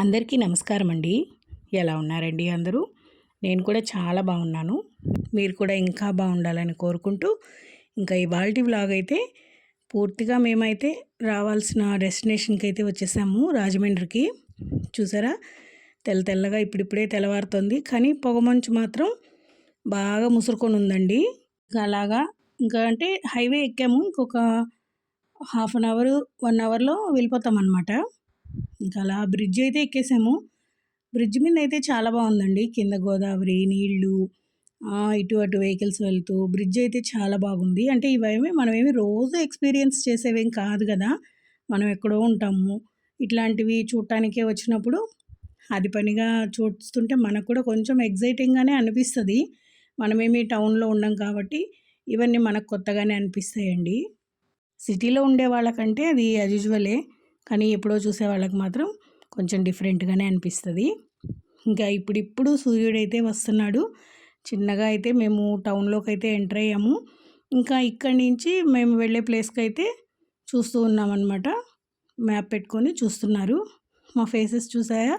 అందరికీ నమస్కారం అండి ఎలా ఉన్నారండి అందరూ? నేను కూడా చాలా బాగున్నాను. మీరు కూడా ఇంకా బాగుండాలని కోరుకుంటూ ఇంకా ఇవాళ వ్లాగ్ అయితే పూర్తిగా మేమైతే రావాల్సిన డెస్టినేషన్కి అయితే వచ్చేసాము రాజమండ్రికి. చూసారా? తెల్ల తెల్లగా ఇప్పుడిప్పుడే తెల్లవారుతుంది. కానీ పొగమంచు మాత్రం బాగా ముసురుకొని ఉందండి ఇంకా అలాగా ఇంకా అంటే హైవే ఎక్కాము. ఇంకొక హాఫ్ అన్ అవర్ వన్ అవర్లో వెళ్ళిపోతాం అనమాట ఇంకా అలా బ్రిడ్జ్ అయితే ఎక్కేసాము. బ్రిడ్జ్ మీద అయితే చాలా బాగుందండి. కింద గోదావరి నీళ్ళు ఇటు అటు వెహికల్స్ వెళ్తూ బ్రిడ్జ్ అయితే చాలా బాగుంది. అంటే ఇవేమి మనమేమి రోజు ఎక్స్పీరియన్స్ చేసేవేం కాదు కదా. మనం ఎక్కడో ఉంటాము. ఇట్లాంటివి చూడటానికే వచ్చినప్పుడు అది పనిగా చూస్తుంటే మనకు కూడా కొంచెం ఎగ్జైటింగ్గానే అనిపిస్తుంది. మనమేమి టౌన్లో ఉండం కాబట్టి ఇవన్నీ మనకు కొత్తగానే అనిపిస్తాయండి. సిటీలో ఉండే వాళ్ళకంటే అది యాజ్ యూజువలే కానీ ఎప్పుడో చూసే వాళ్ళకి మాత్రం కొంచెం డిఫరెంట్గానే అనిపిస్తుంది. ఇంకా ఇప్పుడిప్పుడు సూర్యుడైతే వస్తున్నాడు. చిన్నగా అయితే మేము టౌన్లోకి అయితే ఎంటర్ అయ్యాము. ఇంకా ఇక్కడి నుంచి మేము వెళ్ళే ప్లేస్కి అయితే చూస్తూ ఉన్నామన్నమాట. మ్యాప్ పెట్టుకొని చూస్తున్నారు. మా ఫేసెస్ చూసాయా?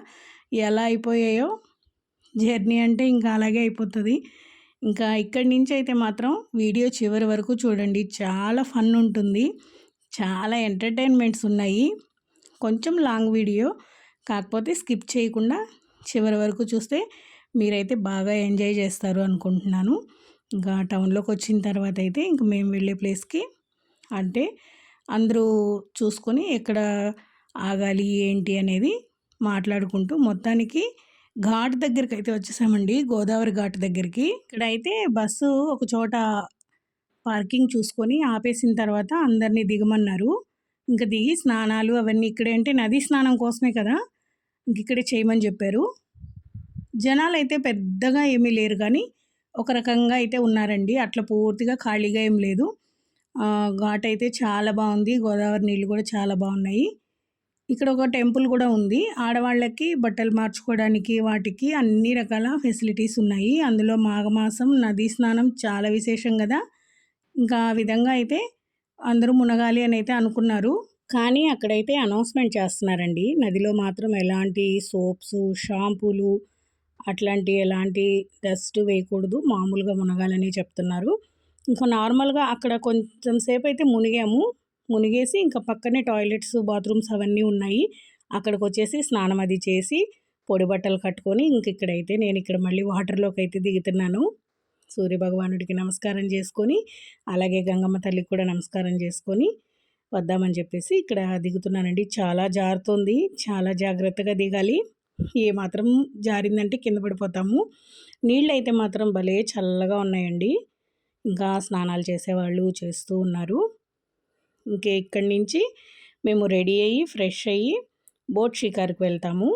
ఎలా అయిపోయాయో? జర్నీ అంటే ఇంకా అలాగే అయిపోతుంది. ఇంకా ఇక్కడి నుంచి అయితే మాత్రం వీడియో చివరి వరకు చూడండి. చాలా ఫన్ ఉంటుంది. చాలా ఎంటర్టైన్మెంట్స్ ఉన్నాయి. కొంచెం లాంగ్ వీడియో కాకపోతే స్కిప్ చేయకుండా చివరి వరకు చూస్తే మీరైతే బాగా ఎంజాయ్ చేస్తారు అనుకుంటున్నాను. ఇంకా టౌన్లోకి వచ్చిన తర్వాత అయితే ఇంక మేము వెళ్ళే ప్లేస్కి అంటే అందరూ చూసుకొని ఎక్కడ ఆగాలి ఏంటి అనేది మాట్లాడుకుంటూ మొత్తానికి ఘాట్ దగ్గరికి అయితే వచ్చేసామండి గోదావరి ఘాట్ దగ్గరికి. ఇక్కడ అయితే బస్సు ఒక చోట పార్కింగ్ చూసుకొని ఆపేసిన తర్వాత అందరినీ దిగమన్నారు. ఇంకా దిగి స్నానాలు అవన్నీ ఇక్కడే అంటే నదీ స్నానం కోసమే కదా? ఇంక ఇక్కడే చేయమని చెప్పారు. జనాలు అయితే పెద్దగా ఏమీ లేరు కానీ ఒక రకంగా అయితే ఉన్నారండి. అట్లా పూర్తిగా ఖాళీగా ఏం లేదు. ఘాట్ అయితే చాలా బాగుంది. గోదావరి నీళ్ళు కూడా చాలా బాగున్నాయి. ఇక్కడ ఒక టెంపుల్ కూడా ఉంది. ఆడవాళ్ళకి బట్టలు మార్చుకోవడానికి వాటికి అన్ని రకాల ఫెసిలిటీస్ ఉన్నాయి. అందులో మాఘమాసం నదీ స్నానం చాలా విశేషం కదా? ఇంకా ఆ విధంగా అయితే అందరూ మునగాలి అని అయితే అనుకున్నారు. కానీ అక్కడైతే అనౌన్స్మెంట్ చేస్తున్నారండి. నదిలో మాత్రం ఎలాంటి సోప్స్ షాంపూలు అట్లాంటి ఎలాంటి డస్ట్ వేయకూడదు. మామూలుగా మునగాలని చెప్తున్నారు. ఇంకా నార్మల్గా అక్కడ కొంచెం సేపు అయితే మునిగాము. మునిగేసి ఇంకా పక్కనే టాయిలెట్స్ బాత్రూమ్స్ అవన్నీ ఉన్నాయి. అక్కడికి వచ్చేసి స్నానం అది చేసి పొడి బట్టలు కట్టుకొని ఇంక ఇక్కడైతే నేను ఇక్కడ మళ్ళీ వాటర్లోకి అయితే దిగుతున్నాను. సూర్యభగవానుడికి నమస్కారం చేసుకొని అలాగే గంగమ్మ తల్లికి కూడా నమస్కారం చేసుకొని వద్దామని చెప్పేసి ఇక్కడ దిగుతున్నానండి. చాలా జారుతుంది. చాలా జాగ్రత్తగా దిగాలి. ఏ మాత్రం జారిందంటే కింద పడిపోతాము. నీళ్ళు అయితే మాత్రం భలే చల్లగా ఉన్నాయండి. ఇంకా స్నానాలు చేసేవాళ్ళు చేస్తూ ఉన్నారు. ఇంకే ఇక్కడి నుంచి మేము రెడీ అయ్యి ఫ్రెష్ అయ్యి బోట్ షికార్కి వెళ్తాము.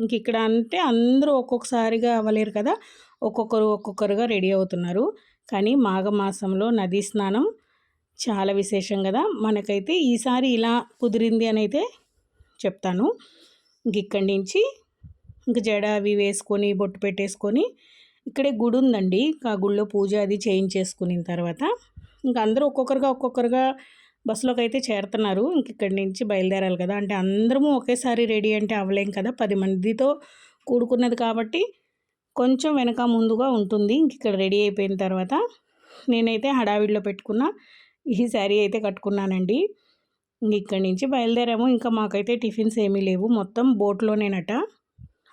ఇంక ఇక్కడ అంటే అందరూ ఒక్కొక్కసారిగా అవ్వలేరు కదా. ఒక్కొక్కరు ఒక్కొక్కరుగా రెడీ అవుతున్నారు. కానీ మాఘమాసంలో నదీ స్నానం చాలా విశేషం కదా. మనకైతే ఈసారి ఇలా కుదిరింది అని అయితే చెప్తాను. ఇంక ఇక్కడి నుంచి ఇంక జడ అవి వేసుకొని బొట్టు పెట్టేసుకొని ఇక్కడే గుడి ఉందండి. ఆ గుడిలో పూజ అది చేయించేసుకున్న తర్వాత ఇంకా అందరూ ఒక్కొక్కరుగా ఒక్కొక్కరుగా బస్సులోకి అయితే చేరుతున్నారు. ఇంక ఇక్కడి నుంచి బయలుదేరాలి కదా. అంటే అందరము ఒకేసారి రెడీ అంటే అవ్వలేం కదా. పది మందితో కూడుకున్నది కాబట్టి కొంచెం వెనక ముందుగా ఉంటుంది. ఇంక ఇక్కడ రెడీ అయిపోయిన తర్వాత నేనైతే హడావిడిలో పెట్టుకున్న ఈ శారీ అయితే కట్టుకున్నానండి. ఇక్కడి నుంచి బయలుదేరాము. ఇంకా మాకైతే టిఫిన్స్ ఏమీ లేవు. మొత్తం బోట్లోనేనట.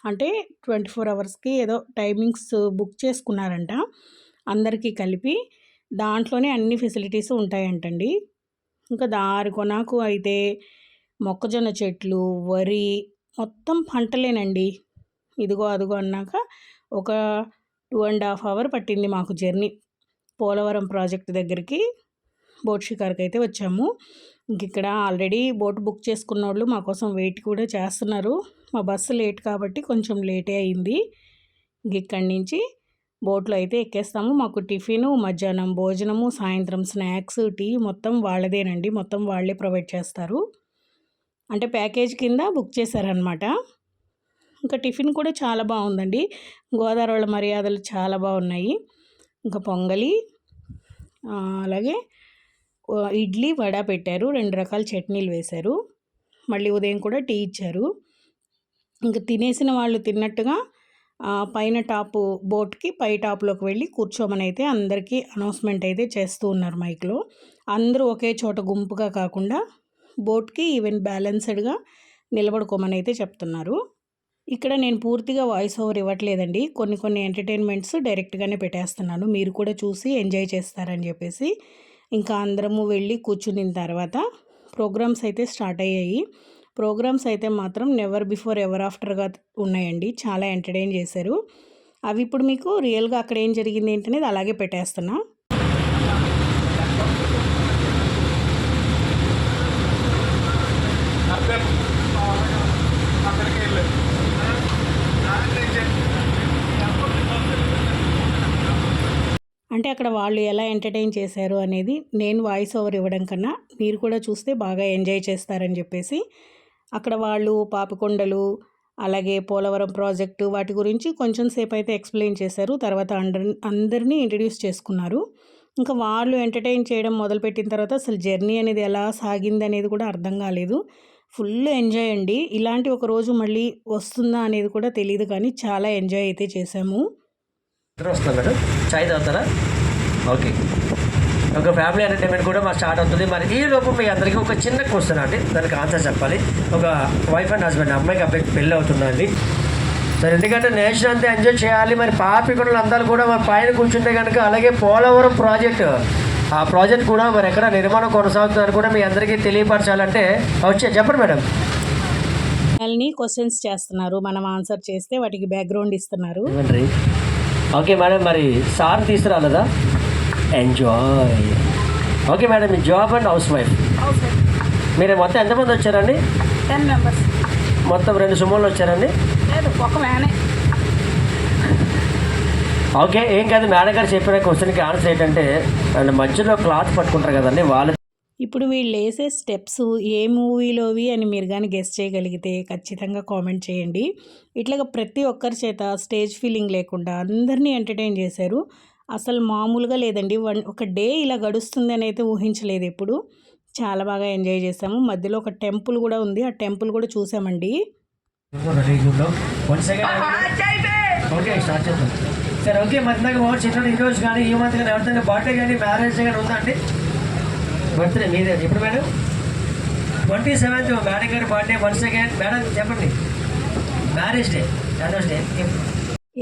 అంటే ట్వంటీ ఫోర్ అవర్స్కి ఏదో టైమింగ్స్ బుక్ చేసుకున్నారంట. అందరికీ కలిపి దాంట్లోనే అన్ని ఫెసిలిటీస్ ఉంటాయంటండి. ఇంకా దారి కొనాకు అయితే మొక్కజొన్న చెట్లు వరి మొత్తం పంటలేనండి. ఇదిగో అదిగో అన్నాక ఒక టూ అండ్ హాఫ్ అవర్ పట్టింది మాకు జర్నీ. పోలవరం ప్రాజెక్ట్ దగ్గరికి బోట్ షికార్కి అయితే వచ్చాము. ఇంక ఇక్కడ ఆల్రెడీ బోట్ బుక్ చేసుకున్న వాళ్ళు మా కోసం వెయిట్ కూడా చేస్తున్నారు. మా బస్సు లేట్ కాబట్టి కొంచెం లేటే అయింది. ఇంక ఇక్కడి నుంచి బోట్లో అయితే ఎక్కేస్తాము. మాకు టిఫిన్ మధ్యాహ్నం భోజనము సాయంత్రం స్నాక్స్ టీ మొత్తం వాళ్ళదేనండి. మొత్తం వాళ్ళే ప్రొవైడ్ చేస్తారు. అంటే ప్యాకేజ్ కింద బుక్ చేశారనమాట ఇంకా టిఫిన్ కూడా చాలా బాగుందండి. గోదావరి మర్యాదలు చాలా బాగున్నాయి. ఇంకా పొంగలి అలాగే ఇడ్లీ వడ పెట్టారు. రెండు రకాల చట్నీలు వేశారు. మళ్ళీ ఉదయం కూడా టీ ఇచ్చారు. ఇంకా తినేసిన వాళ్ళు తిన్నట్టుగా పైన టాపు బోట్కి పై టాప్లోకి వెళ్ళి కూర్చోమని అయితే అందరికీ అనౌన్స్మెంట్ అయితే చేస్తూ ఉన్నారు మైక్లో. అందరూ ఒకే చోట గుంపుగా కాకుండా బోట్కి ఈవెన్ బ్యాలెన్స్డ్గా నిలబడుకోమని అయితే చెప్తున్నారు. ఇక్కడ నేను పూర్తిగా వాయిస్ ఓవర్ ఇవ్వట్లేదండి. కొన్ని కొన్ని ఎంటర్టైన్మెంట్స్ డైరెక్ట్గానే పెట్టేస్తున్నాను. మీరు కూడా చూసి ఎంజాయ్ చేస్తారని చెప్పేసి. ఇంకా అందరము వెళ్ళి కూర్చుని తర్వాత ప్రోగ్రామ్స్ అయితే స్టార్ట్ అయ్యాయి. ప్రోగ్రామ్స్ అయితే మాత్రం నెవర్ బిఫోర్ ఎవర్ ఆఫ్టర్గా ఉన్నాయండి. చాలా ఎంటర్టైన్ చేశారు. అవి ఇప్పుడు మీకు రియల్గా అక్కడ ఏం జరిగింది ఏంటనేది అలాగే పెట్టేస్తున్నా. అంటే అక్కడ వాళ్ళు ఎలా ఎంటర్టైన్ చేశారు అనేది నేను వాయిస్ ఓవర్ ఇవ్వడం కన్నా మీరు కూడా చూస్తే బాగా ఎంజాయ్ చేస్తారని చెప్పేసి అక్కడ వాళ్ళు పాపికొండలు అలాగే పోలవరం ప్రాజెక్టు వాటి గురించి కొంచెం సేపు అయితే ఎక్స్ప్లెయిన్ చేశారు. తర్వాత అందరి అందరినీ ఇంట్రడ్యూస్ చేసుకున్నారు. ఇంకా వాళ్ళు ఎంటర్టైన్ చేయడం మొదలుపెట్టిన తర్వాత అసలు జర్నీ అనేది ఎలా సాగింది అనేది కూడా అర్థం కాలేదు. ఫుల్ ఎంజాయ్ అండి. ఇలాంటి ఒక రోజు మళ్ళీ వస్తుందా అనేది కూడా తెలియదు కానీ చాలా ఎంజాయ్ అయితే చేశాము. ఇద్దరు వస్తారు మేడం. చాయ్ తాగుతారా? ఓకే. ఒక ఫ్యామిలీ ఎంటర్టైన్మెంట్ కూడా మాకు స్టార్ట్ అవుతుంది. మరి ఈ లోపు మీ అందరికీ ఒక చిన్న క్వశ్చన్ అండి. దానికి ఆన్సర్ చెప్పాలి. ఒక వైఫ్ అండ్ హస్బెండ్ అమ్మాయికి అబ్బాయికి పెళ్ళి అవుతుందండి సరే ఎందుకంటే నేషన్ అంతా ఎంజాయ్ చేయాలి. మరి పాపికొండలు అందరూ కూడా మరి పైన కూర్చుంటే కనుక అలాగే పోలవరం ప్రాజెక్ట్ ఆ ప్రాజెక్ట్ కూడా మరి ఎక్కడ నిర్మాణం కొనసాగుతుందని కూడా మీ అందరికీ తెలియపరచాలంటే వచ్చే చెప్పండి మేడం. వాళ్ళని క్వశ్చన్స్ చేస్తున్నారు. మనం ఆన్సర్ చేస్తే వాటికి బ్యాక్గ్రౌండ్ ఇస్తున్నారు. ఓకే మేడం మరి సార్ తీసుకురాలేదా? ఎంజాయ్ ఓకే మేడం మీ జాబ్ అండ్ హౌస్ వైఫ్. మీరు మొత్తం ఎంతమంది వచ్చారండి? టెన్ మెంబర్స్ మొత్తం రెండు సుమోలు వచ్చారండి? లేదు ఒక ఓకే ఏం కాదు మేడం గారు చెప్పిన క్వశ్చన్కి ఆన్సర్ ఏంటంటే మధ్యలో క్లాత్ పట్టుకుంటారు కదండి వాళ్ళు ఇప్పుడు వీళ్ళు వేసే స్టెప్స్ ఏ మూవీలోవి అని మీరు కానీ గెస్ట్ చేయగలిగితే ఖచ్చితంగా కామెంట్ చేయండి. ఇట్లాగా ప్రతి ఒక్కరి చేత స్టేజ్ ఫీలింగ్ లేకుండా అందరినీ ఎంటర్టైన్ చేశారు. అసలు మామూలుగా లేదండి. వన్ ఒక డే ఇలా గడుస్తుంది అని అయితే ఊహించలేదు ఎప్పుడు. చాలా బాగా ఎంజాయ్ చేసాము మధ్యలో ఒక టెంపుల్ కూడా ఉంది. ఆ టెంపుల్ కూడా చూసామండి వన్ సెకండ్ ఓకే స్టార్ట్ చేద్దాం సరే ఓకే మరి ఇందాక వాడు చెప్పిన ఈ రోజు కానీ ఈ మంత్ కానీ ఎవరితో బర్త్డే కానీ మ్యారేజ్ కానీ ఉందా అండి? బర్త్డే మీదే. ఎప్పుడు మేడం ట్వంటీ సెవెంత్ మేడం గారి బర్త్డే వన్స్ అగైన్ మేడం చెప్పండి. మ్యారేజ్ డే మ్యారేజ్ డే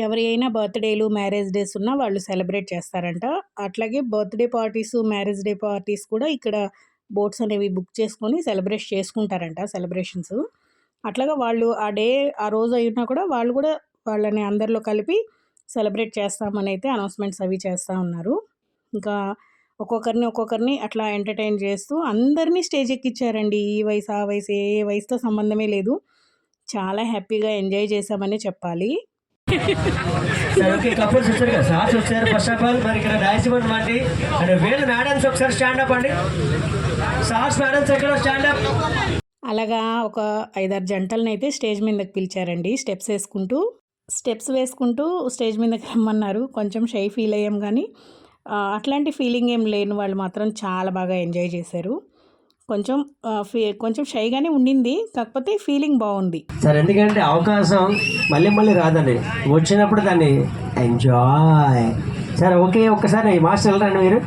ఎవరి అయినా బర్త్డేలు మ్యారేజ్ డేస్ ఉన్నా వాళ్ళు సెలబ్రేట్ చేస్తారంట. అట్లాగే birthday parties marriage day parties కూడా ఇక్కడ బోట్స్ అనేవి బుక్ చేసుకొని సెలబ్రేట్ చేసుకుంటారంట సెలబ్రేషన్స్. అట్లాగా వాళ్ళు ఆ డే ఆ రోజు అయినా కూడా వాళ్ళు కూడా వాళ్ళని అందరిలో కలిపి సెలబ్రేట్ చేస్తామని అయితే అనౌన్స్మెంట్స్ అవి చేస్తూ ఉన్నారు. ఇంకా ఒక్కొక్కరిని ఒక్కొక్కరిని అట్లా ఎంటర్టైన్ చేస్తూ అందరినీ స్టేజ్ ఎక్కిచ్చారండి. ఈ వయసు ఆ వయసు ఏ వయసుతో సంబంధమే లేదు. చాలా హ్యాపీగా ఎంజాయ్ చేసామని చెప్పాలి. సరే ఓకే కపుల్స్ వచ్చారు కదా. సార్స్ వచ్చారు. ఫస్ట్ ఆఫ్ ఆల్ మరి ఇక్కడ రాయలసీమ అండి అండ్ వీళ్ళు మేడమ్స్ ఒకసారి స్టాండ్ అప్ అండి. సార్స్ మేడమ్స్ ఎక్కడ స్టాండ్ అప్ అలాగా ఒక ఐదారు జంటలను అయితే స్టేజ్ మీదకి పిలిచారండి. స్టెప్స్ వేసుకుంటూ స్టెప్స్ వేసుకుంటూ స్టేజ్ మీదకి రమ్మన్నారు. కొంచెం షై ఫీల్ అయ్యాం కానీ అట్లాంటి ఫీలింగ్ ఏం లేని వాళ్ళు మాత్రం చాలా బాగా ఎంజాయ్ చేశారు. కొంచెం కొంచెం షైగానే ఉండింది కాకపోతే ఫీలింగ్ బాగుంది. సరే ఎందుకంటే అవకాశం మళ్ళీ మళ్ళీ రాదండి. వచ్చినప్పుడు దాన్ని ఎంజాయ్. సరే ఓకే ఒక్కసారి మాస్టర్ వెళ్ళరండి మీరు.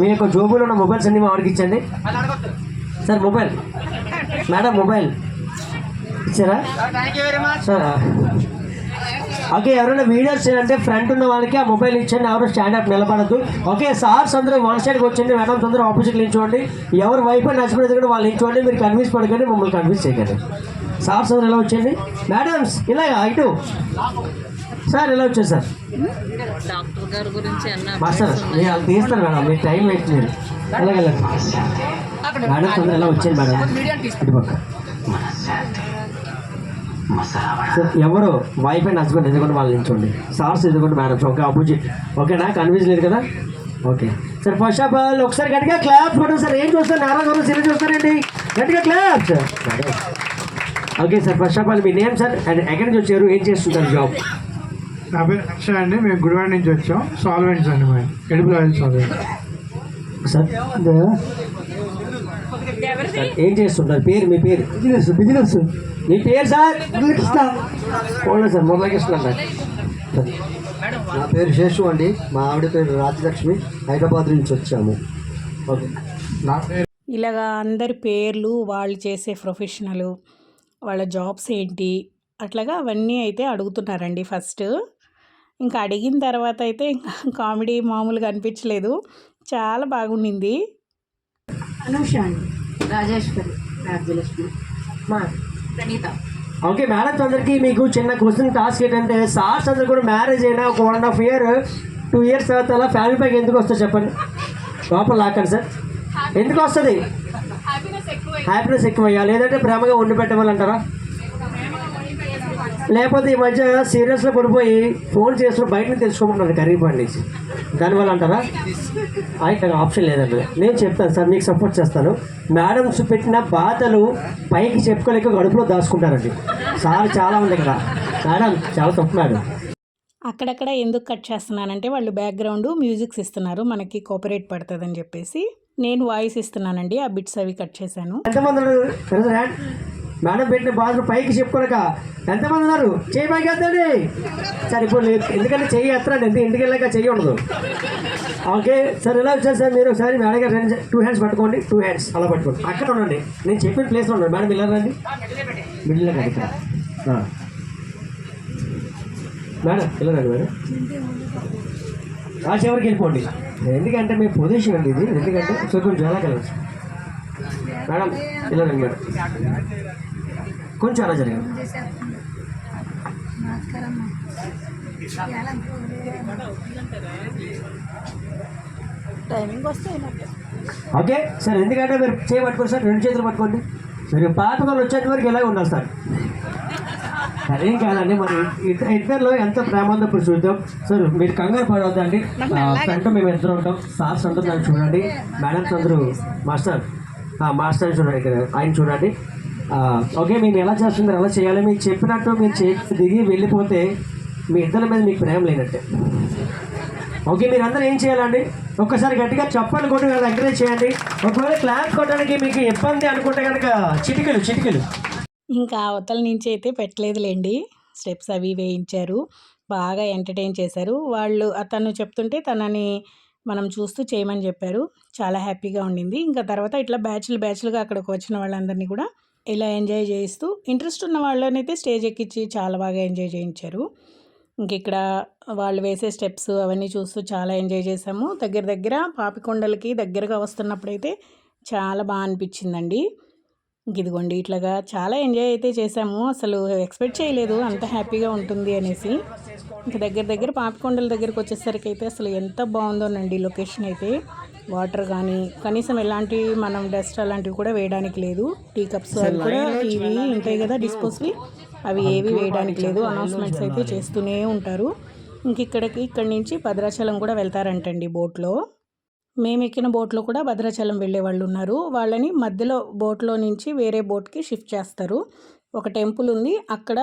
మీ యొక్క జోబులో ఉన్న మొబైల్స్ అన్ని మా వాడికి ఇచ్చండి సార్ మొబైల్. Madam mobile. ఇచ్చారా? సార్? ఓకే ఎవరైనా వీడియోస్ చేయాలంటే ఫ్రంట్ ఉన్న వాళ్ళకి ఆ మొబైల్ ఇచ్చండి ఎవరు స్టాండ్ అప్ నిలబడద్దు. ఓకే సార్స్ అందరూ వన్ సైడ్కి వచ్చండి మేడమ్స్ అందరూ ఆపోజిట్ నిల్చోండి. ఎవరు వైఫ్ అండ్ హస్బెండ్ దగ్గర వాళ్ళు నిల్చోండి మీరు కన్విన్స్ పడకండి మమ్మల్ని కన్విన్స్ చేయకండి. సార్స్ అందరూ ఎలా వచ్చండి మేడమ్స్ ఇలాగా ఇటు. సార్ ఎలా వచ్చారు సార్? డాక్టర్ గారి గురించి మాస్టర్ మీరు తీస్తారు మేడం మీకు టైం వేస్ట్ మీరు? అలాగే మేడం తొందర ఎలా వచ్చాను మేడం ఇటు పక్క ఎవరు? వైఫ్ అండ్ హస్బెండ్ ఎదుగుంటే వాళ్ళు నిల్చోండి సార్స్ ఎదుగుంటే మేడం ఓకే అపోజిట్ ఓకేనా? లేదు కదా? Okay. Sir first of all ఒకసారి గట్టిగా క్లాప్ కొట్టండి సార్. ఏం చూస్తారు? నారాజ్ గారు సిరీస్ చూస్తారండి గట్టిగా clap sir okay sir first of all me name sir and ఎక్కడి నుంచి వచ్చారు? ఏం చేస్తుంటారు జాబ్ నా పేరు అక్షయ్ అండి. మేము గుడివాడ నుంచి వచ్చాం. సాల్వెంట్స్ అండి మేము. Edupula oil solvent sir sir, ఏం చేస్తుంటారు? పేరు మీ పేరు? Business business. మీ పేరు sir? Muralikrishna. Only sir? Muralikrishna sir నా పేరు శేషు అండి. మా ఆవిడ పేరు రాజలక్ష్మి. హైదరాబాద్ నుంచి వచ్చాము. ఓకే. నా పేరు ఇలాగా అందరి పేర్లు వాళ్ళు చేసే ప్రొఫెషనల్ వాళ్ళ జాబ్స్ ఏంటి అట్లాగా అవన్నీ అయితే అడుగుతున్నారండి ఫస్ట్. ఇంకా అడిగిన తర్వాత అయితే ఇంకా కామెడీ మామూలుగా అనిపించలేదు. చాలా బాగుండింది. అనుష అండి. రాజేశ్వరి రాజ్యలక్ష్మి మా ప్రణీత. ఓకే మేడం అందరికి మీకు చిన్న క్వశ్చన్ టాస్క్ ఏంటంటే సార్స్ అందరు కూడా మ్యారేజ్ అయినా ఒక one and half year two years తర్వాత అలా ఫ్యామిలీ ప్యాక్ ఎందుకు వస్తుంది చెప్పండి? లోపల లాకండి సార్. ఎందుకు వస్తుంది? హ్యాపీనెస్ ఎక్కువ అయ్యా లేదంటే ప్రేమగా వండి పెట్టవాలంటారా లేకపోతే ఈ మధ్య సీరియస్లో పడిపోయి ఫోన్ చేస్తూ బయట నుంచి తెలుసుకోమంటారు కర్రీ పండించి దానివల్ల అంటారా? ఇక్కడ ఆప్షన్ లేదండి. నేను చెప్తాను సార్ మీకు సపోర్ట్ చేస్తాను. మేడమ్స్ పెట్టిన బాధలు పైకి చెప్పుకోలేక గడుపులో దాచుకుంటారండి. సార్ చాలా ఉంది ఇక్కడ మేడం చాలా తప్పు మేడం. అక్కడక్కడ ఎందుకు కట్ చేస్తున్నానంటే వాళ్ళు బ్యాక్గ్రౌండ్ మ్యూజిక్స్ ఇస్తున్నారు మనకి కోఆపరేట్ పడుతుందని చెప్పేసి. నేను వాయిస్ ఇస్తున్నానండి ఆ బిట్స్ అవి కట్ చేశాను. ఎంతమంది? మేడం పెట్టిన బాధలు పైకి చెప్పుకోనక ఎంతమంది ఉన్నారు? చేయి పైకి ఎత్తండి సరే ఇప్పుడు లేదు ఎందుకంటే చెయ్యి ఎత్తరండి ఎందుకు ఇంటికి వెళ్ళాక చెయ్యి ఉండదు. ఓకే సార్ ఎలా వచ్చారు సార్ మీరు? ఒకసారి మేడం గారు రెండు టూ హ్యాండ్స్ పట్టుకోండి. టూ హ్యాండ్స్ అలా పట్టుకోండి. అక్కడ ఉండండి. నేను చెప్పిన ప్లేస్లో ఉన్నాను మేడం ఇలా రండి మిడిల్లో కాదు మేడం ఇలా రండి మేడం. ఆ చివరికి వెళ్ళిపోండి. ఎందుకంటే మీ పొజిషన్ అండి ఇది. ఎందుకంటే సో కొంచెం ఎలా కలవచ్చు మేడం ఇలా రండి మేడం. కొంచెం అలా వస్తే ఓకే సార్ ఎందుకంటే మీరు చేయి పట్టుకోండి సార్ రెండు చేతులు పట్టుకోండి. మీరు పాత వాళ్ళు వచ్చేంత వరకు ఇలాగే ఉండాలి సార్. అదేం కాదండి మరి ఇద్ద- ఇద్దరిలో ఎంత ప్రేమ ఉందో ఇప్పుడు చూద్దాం. సార్ మీరు కంగారు పడవద్దండి. ఫ్రంట్ మేము ఇద్దరు ఉంటాం. సార్స్ దాన్ని చూడండి. మేడమ్స్ అందరూ మాస్టర్. ఆ, మాస్టర్ చూడండి ఇక్కడ ఆయన చూడండి. ఓకే మేము ఎలా చేస్తున్నారు ఎలా చేయాలి? మీకు చెప్పినట్టు మీరు చేతి దిగి వెళ్ళిపోతే మీ ఇద్దరి మీద మీకు ప్రేమ లేనట్టే. ఓకే మీరు అందరూ ఏం చేయాలండి? ఒక్కసారి గట్టిగా చప్పలు కొట్టి వాళ్ళు ఎంకరేజ్ చేయండి. ఒకవేళ క్లాప్ కొట్టడానికి మీకు ఇబ్బంది అనుకుంటే కనుక చిటికలు చిటికలు. ఇంకా అవతల నుంచి అయితే పెట్టలేదులేండి. స్టెప్స్ అవి వేయించారు. బాగా ఎంటర్టైన్ చేశారు. వాళ్ళు అతను చెప్తుంటే తనని మనం చూస్తూ చేయమని చెప్పారు. చాలా హ్యాపీగా ఉండింది. ఇంకా తర్వాత ఇట్లా బ్యాచ్లు బ్యాచ్లుగా అక్కడికి వచ్చిన వాళ్ళందరినీ కూడా ఇలా ఎంజాయ్ చేయిస్తూ ఇంట్రెస్ట్ ఉన్న వాళ్ళనైతే స్టేజ్ ఎక్కించి చాలా బాగా ఎంజాయ్ చేయించారు. ఇంక ఇక్కడ వాళ్ళు వేసే స్టెప్స్ అవన్నీ చూస్తూ చాలా ఎంజాయ్ చేసాము దగ్గర దగ్గర పాపికొండలకి దగ్గరగా వస్తున్నప్పుడైతే చాలా బాగా అనిపించిందండి. ఇంక ఇదిగోండి ఇట్లాగా చాలా ఎంజాయ్ అయితే చేసాము అసలు ఎక్స్పెక్ట్ చేయలేదు అంత హ్యాపీగా ఉంటుంది అనేసి. ఇంక దగ్గర దగ్గర పాపికొండల దగ్గరకు వచ్చేసరికి అయితే అసలు ఎంత బాగుందోనండి లొకేషన్ అయితే. వాటర్ కానీ కనీసం ఎలాంటి మనం డస్ట్ అలాంటివి కూడా వేయడానికి లేదు. టీ కప్స్ అవి కూడా ఇవి ఉంటాయి కదా డిస్పోజ్వి అవి ఏవి వేయడానికి లేదు. అనౌన్స్మెంట్స్ అయితే చేస్తూనే ఉంటారు. ఇంక ఇక్కడికి ఇక్కడి నుంచి భద్రాచలం కూడా వెళ్తారంటండి బోట్లో. మేము ఎక్కిన బోట్లో కూడా భద్రాచలం వెళ్ళే వాళ్ళు ఉన్నారు. వాళ్ళని మధ్యలో బోట్లో నుంచి వేరే బోట్కి షిఫ్ట్ చేస్తారు. ఒక టెంపుల్ ఉంది. అక్కడ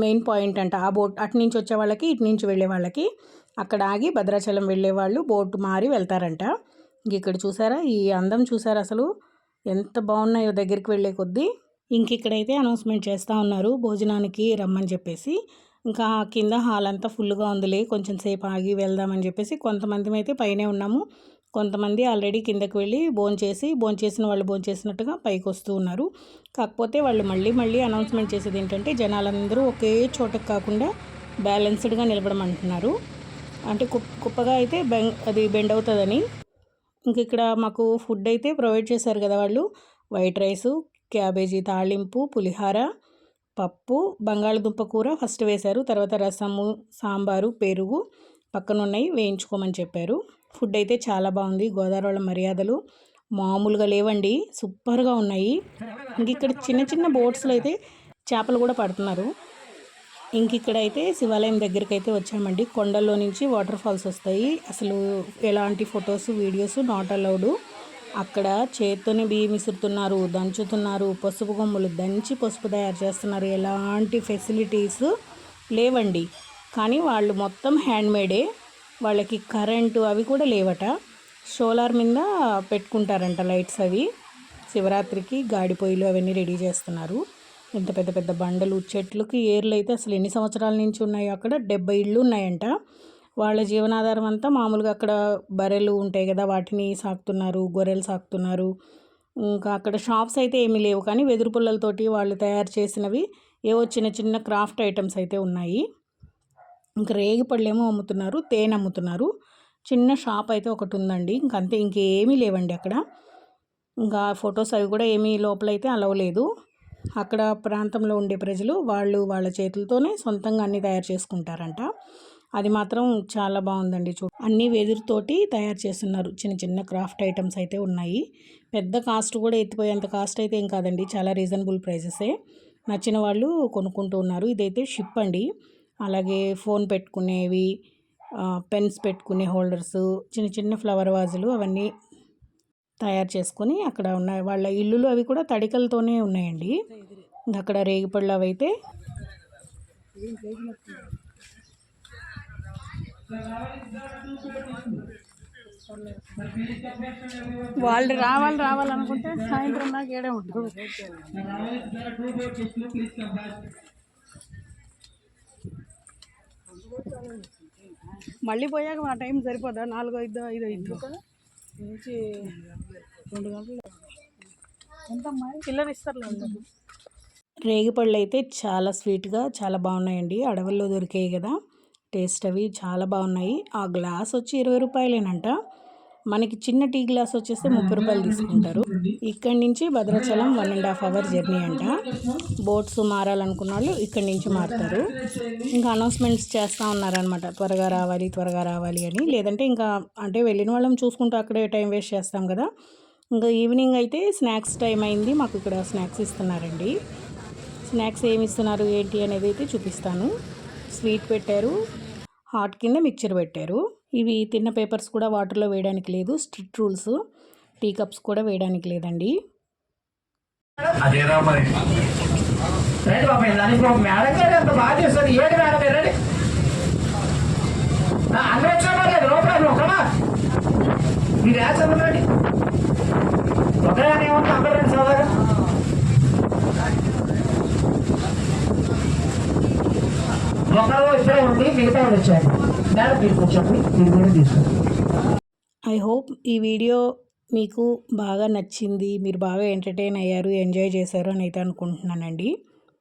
మెయిన్ పాయింట్ అంట. ఆ బోట్ అటు నుంచి వచ్చే వాళ్ళకి ఇటు నుంచి వెళ్ళే వాళ్ళకి. అక్కడ ఆగి భద్రాచలం వెళ్ళే వాళ్ళు బోట్ మారి వెళ్తారంట. ఇక్కడ చూసారా? ఈ అందం చూసారా అసలు? ఎంత బాగున్నాయో దగ్గరికి వెళ్ళే కొద్దీ ఇంక ఇక్కడైతే అనౌన్స్మెంట్ చేస్తూ ఉన్నారు. భోజనానికి రమ్మని చెప్పేసి. ఇంకా కింద హాల్ అంతా ఫుల్గా ఉందిలే. కొంచెం సేపు ఆగి వెళ్దామని చెప్పేసి కొంతమంది అయితే పైనే ఉన్నాము. కొంతమంది ఆల్రెడీ కిందకి వెళ్ళి భోంచేసి భోంచేసిన వాళ్ళు భోంచేసినట్టుగా పైకి వస్తూ ఉన్నారు. కాకపోతే వాళ్ళు మళ్ళీ మళ్ళీ అనౌన్స్మెంట్ చేసేది ఏంటంటే జనాలందరూ ఒకే చోటకు కాకుండా బ్యాలెన్స్డ్గా నిలబడమంటున్నారు. అంటే కుప్ప కుప్పగా అయితే బెం అది బెండ్ అవుతుందని. ఇంక ఇక్కడ మాకు ఫుడ్ అయితే ప్రొవైడ్ చేశారు కదా వాళ్ళు. వైట్ రైసు క్యాబేజీ తాళింపు పులిహార పప్పు బంగాళదుంప కూర ఫస్ట్ వేశారు. తర్వాత రసము సాంబారు పెరుగు పక్కన ఉన్నాయి వేయించుకోమని చెప్పారు. ఫుడ్ అయితే చాలా బాగుంది. గోదావరి వాళ్ళ మర్యాదలు మామూలుగా లేవండి. సూపర్గా ఉన్నాయి. ఇంక ఇక్కడ చిన్న చిన్న బోట్స్లో అయితే చేపలు కూడా పడుతున్నారు. ఇంక ఇక్కడ అయితే శివాలయం దగ్గరికి అయితే వచ్చామండి. కొండల్లో నుంచి వాటర్ ఫాల్స్ వస్తాయి. అసలు ఎలాంటి ఫొటోస్ వీడియోస్ నాట్ అలౌడ్ అక్కడ చేత్తోనే బియ్యం విసురుతున్నారు దంచుతున్నారు పసుపు కొమ్ములు దంచి పసుపు తయారు చేస్తున్నారు. ఎలాంటి ఫెసిలిటీస్ లేవండి. కానీ వాళ్ళు మొత్తం హ్యాండ్మేడే వాళ్ళకి కరెంటు అవి కూడా లేవట. సోలార్ మీద పెట్టుకుంటారంట లైట్స్ అవి. శివరాత్రికి గాడి పొయ్యిలు అవన్నీ రెడీ చేస్తున్నారు. ఇంత పెద్ద పెద్ద బండలు చెట్లకి ఏర్లు అయితే అసలు ఎన్ని సంవత్సరాల నుంచి ఉన్నాయో అక్కడ? డెబ్బై ఇళ్ళు ఉన్నాయంట. వాళ్ళ జీవనాధారం అంతా మామూలుగా అక్కడ బర్రెలు ఉంటాయి కదా వాటిని సాకుతున్నారు గొర్రెలు సాకుతున్నారు. ఇంకా అక్కడ షాప్స్ అయితే ఏమీ లేవు. కానీ వెదురు పుల్లలతోటి వాళ్ళు తయారు చేసినవి ఏవో చిన్న చిన్న క్రాఫ్ట్ ఐటమ్స్ అయితే ఉన్నాయి. ఇంకా రేగిపళ్ళేమో అమ్ముతున్నారు తేనె అమ్ముతున్నారు. చిన్న షాప్ అయితే ఒకటి ఉందండి. ఇంకంతే ఇంకేమీ లేవండి అక్కడ. ఇంకా ఫొటోస్ అవి కూడా ఏమీ లోపలైతే అయితే అలవలేదు అక్కడ ప్రాంతంలో ఉండే ప్రజలు వాళ్ళు వాళ్ళ చేతులతోనే సొంతంగా అన్నీ తయారు చేసుకుంటారంట. అది మాత్రం చాలా బాగుందండి చూ అన్నీ వెదురుతోటి తయారు చేస్తున్నారు. చిన్న చిన్న క్రాఫ్ట్ ఐటమ్స్ అయితే ఉన్నాయి. పెద్ద కాస్ట్ కూడా ఎత్తిపోయేంత కాస్ట్ అయితే ఏం కాదండి. చాలా రీజనబుల్ ప్రైజెసే. నచ్చిన వాళ్ళు కొనుక్కుంటూ ఉన్నారు. ఇదైతే షిప్ అండి. అలాగే ఫోన్ పెట్టుకునేవి పెన్స్ పెట్టుకునే హోల్డర్స్ చిన్న చిన్న ఫ్లవర్ వాజులు అవన్నీ తయారు చేసుకొని అక్కడ ఉన్నాయి వాళ్ళ ఇల్లులు అవి కూడా తడికలతోనే ఉన్నాయండి. అక్కడ రేగిపళ్ళు అవి అయితే వాళ్ళు రావాలి రావాలనుకుంటే సాయంత్రం నాకు ఏడే ఉంటుంది మళ్ళీ పోయాక మా టైం సరిపోదా? నాలుగు ఐదు ఐదు ఐదు నుంచి రెండు గంటలు ఎంతమ్మా? పిల్లలు ఇస్తారు రేగిపళ్ళు అయితే చాలా స్వీట్గా చాలా బాగున్నాయండి. అడవుల్లో దొరికాయి కదా. టేస్ట్ అవి చాలా బాగున్నాయి. ఆ గ్లాస్ వచ్చి ఇరవై రూపాయలేనంట. మనకి చిన్న టీ గ్లాస్ వచ్చేస్తే ముప్పై రూపాయలు తీసుకుంటారు. ఇక్కడి నుంచి Bhadrachalam one and half hour journey అంట. బోట్స్ మారాలనుకున్న వాళ్ళు ఇక్కడి నుంచి మారుతారు. ఇంకా అనౌన్స్మెంట్స్ చేస్తూ ఉన్నారనమాట త్వరగా రావాలి త్వరగా రావాలి అని. లేదంటే ఇంకా అంటే వెళ్ళిన వాళ్ళని చూసుకుంటూ అక్కడే టైం వేస్ట్ చేస్తాం కదా. ఇంకా ఈవినింగ్ అయితే స్నాక్స్ టైం అయింది. మాకు ఇక్కడ స్నాక్స్ ఇస్తున్నారండి. స్నాక్స్ ఏమి ఇస్తున్నారు ఏంటి అనేది అయితే చూపిస్తాను. స్వీట్ పెట్టారు. హాట్ కింద మిక్చర్ పెట్టారు. ఇవి తిన్న పేపర్స్ కూడా వాటర్లో వేయడానికి లేదు. స్ట్రిక్ట్ రూల్స్ టీ కప్స్ కూడా వేయడానికి లేదండి. బాగా మీరు. యాచ్ ఏమన్నా ఒకరు ఉంది. మిగతా వాళ్ళు వచ్చారు. మేడం మీరు కూడా తీసుకోండి ఐ హోప్ ఈ వీడియో మీకు బాగా నచ్చింది మీరు బాగా ఎంటర్టైన్ అయ్యారు ఎంజాయ్ చేశారు అని అయితే అనుకుంటున్నానండి.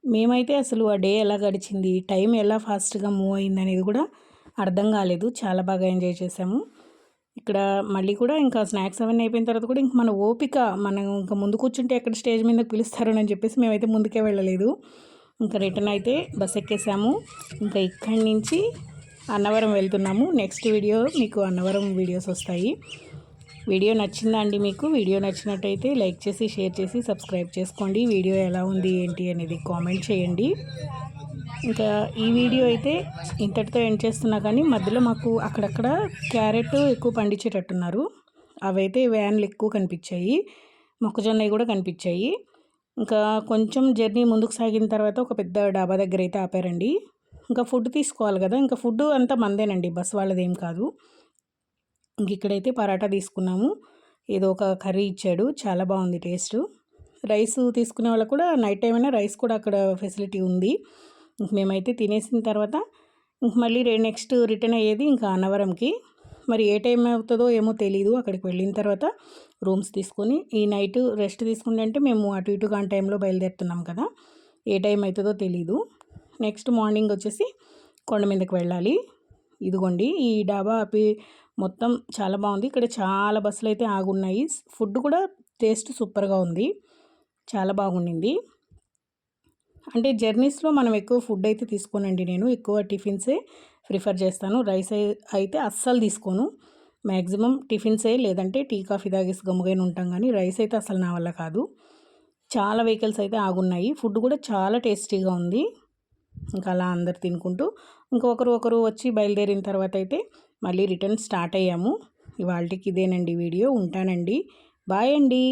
మేమైతే అసలు ఆ డే ఎలా గడిచింది టైం ఎలా ఫాస్ట్గా మూవ్ అయింది అనేది కూడా అర్థం కాలేదు. చాలా బాగా ఎంజాయ్ చేసాము ఇక్కడ మళ్ళీ కూడా ఇంకా స్నాక్స్ అవన్నీ అయిపోయిన తర్వాత కూడా ఇంక మన ఓపిక మనం ఇంకా ముందు కూర్చుంటే ఎక్కడ స్టేజ్ మీద పిలుస్తారని చెప్పేసి మేమైతే ముందుకే వెళ్ళలేదు. ఇంకా రిటర్న్ అయితే బస్ ఎక్కేసాము. ఇంకా ఇక్కడి నుంచి అన్నవరం వెళ్తున్నాము. నెక్స్ట్ వీడియో మీకు అన్నవరం వీడియోస్ వస్తాయి. వీడియో నచ్చిందా అండి మీకు వీడియో నచ్చినట్టయితే లైక్ చేసి షేర్ చేసి సబ్స్క్రైబ్ చేసుకోండి. వీడియో ఎలా ఉంది ఏంటి అనేది కామెంట్ చేయండి. ఇంకా ఈ వీడియో అయితే ఇంతటితో ఎండ్ చేస్తున్నా కానీ మధ్యలో మాకు అక్కడక్కడ క్యారెట్ ఎక్కువ పండించేటట్టున్నారు. అవైతే వ్యాన్లు ఎక్కువ కనిపించాయి. మొక్కజొన్నవి కూడా కనిపించాయి. ఇంకా కొంచెం జర్నీ ముందుకు సాగిన తర్వాత ఒక పెద్ద డాబా దగ్గర అయితే ఆపారండి. ఇంకా ఫుడ్ తీసుకోవాలి కదా. ఇంకా ఫుడ్ అంతా మందేనండి. బస్ వాళ్ళదేం కాదు. ఇంక ఇక్కడైతే పరాటా తీసుకున్నాము. ఏదో ఒక కర్రీ ఇచ్చాడు. చాలా బాగుంది టేస్ట్. రైస్ తీసుకునే వాళ్ళకు కూడా నైట్ టైం అయినా రైస్ కూడా అక్కడ ఫెసిలిటీ ఉంది. ఇంక మేమైతే తినేసిన తర్వాత ఇంక మళ్ళీ రే నెక్స్ట్ రిటర్న్ అయ్యేది ఇంకా అన్నవరంకి. మరి ఏ టైం అవుతుందో ఏమో తెలియదు అక్కడికి వెళ్ళిన తర్వాత రూమ్స్ తీసుకొని ఈ నైట్ రెస్ట్ తీసుకుంటే అంటే మేము అటు ఇటు కాని టైంలో బయలుదేరుతున్నాం కదా. ఏ టైం అవుతుందో తెలీదు. నెక్స్ట్ మార్నింగ్ వచ్చేసి కొండ మీదకి వెళ్ళాలి. ఇదిగోండి ఈ డాబా ఆపి మొత్తం చాలా బాగుంది. ఇక్కడ చాలా బస్సులు అయితే ఆగున్నాయి. ఫుడ్ కూడా టేస్ట్ సూపర్గా ఉంది. చాలా బాగుండింది. అంటే జర్నీస్లో మనం ఎక్కువ ఫుడ్ అయితే తీసుకోనండి నేను. ఎక్కువ టిఫిన్సే ప్రిఫర్ చేస్తాను. రైస్ అయితే అస్సలు తీసుకోను. మ్యాక్సిమం టిఫిన్సే లేదంటే టీ కాఫీ తాగేసి గమ్ముగైన ఉంటాం కానీ రైస్ అయితే అసలు నా వల్ల కాదు. చాలా వెహికల్స్ అయితే ఆగున్నాయి. ఫుడ్ కూడా చాలా టేస్టీగా ఉంది. ఇంకా అలా అందరు తినుకుంటూ ఇంకొకరు ఒకరు వచ్చి బయలుదేరిన తర్వాత అయితే మళ్ళీ రిటర్న్ స్టార్ట్ అయ్యాము. ఇవాళకి ఇదేనండి వీడియో. ఉంటానండి. బాయ్ అండి.